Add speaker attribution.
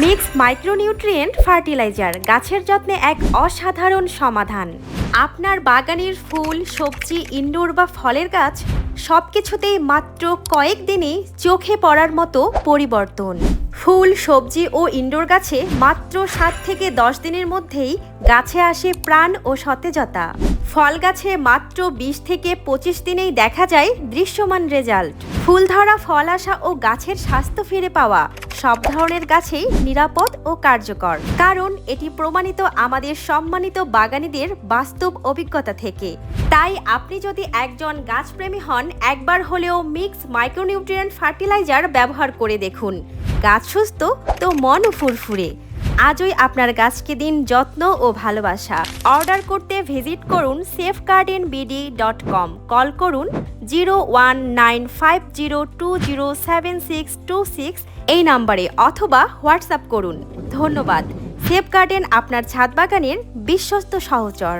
Speaker 1: Mix micronutrient fertiliser, গাছের যত্নে এক অসাধারণ সমাধান। আপনার বাগানের ফুল, সবজি ইনডোর বা ফলের গাছ সব কিছুতেই মাত্র কয়েক কয়েকদিনেই চোখে পড়ার মতো পরিবর্তন। ফুল, সবজি ও ইনডোর গাছে মাত্র সাত থেকে দশ দিনের মধ্যেই গাছে আসে প্রাণ ও সতেজতা। ফল গাছে মাত্র বিশ থেকে পঁচিশ দিনেই দেখা যায় দৃশ্যমান রেজাল্ট। ফুল ধরা ফল আসা ও গাছের স্বাস্থ্য ফিরে পাওয়া সব ধরনের গাছেই নিরাপদ ও কার্যকর। কারণ এটি প্রমাণিত আমাদের সম্মানিত বাগানীদের বাস্তব অভিজ্ঞতা থেকে। তাই আপনি যদি একজন গাছপ্রেমী হন, একবার হলেও মিক্স মাইক্রোনিউট্রিয়েন্ট ফার্টিলাইজার ব্যবহার করে দেখুন। গাছ সুস্থ তো মনও ফুরফুরে। আজই আপনার গাছকে দিন যত্ন ও ভালোবাসা। অর্ডার করতে ভিজিট করুন safe garden BD dot com call করুন zero one nine five zero two zero seven six two six এই নাম্বারে অথবা হোয়াটসঅ্যাপ করুন। ধন্যবাদ। সেফ গার্ডেন আপনার ছাদ বাগানের বিশ্বস্ত সহচর।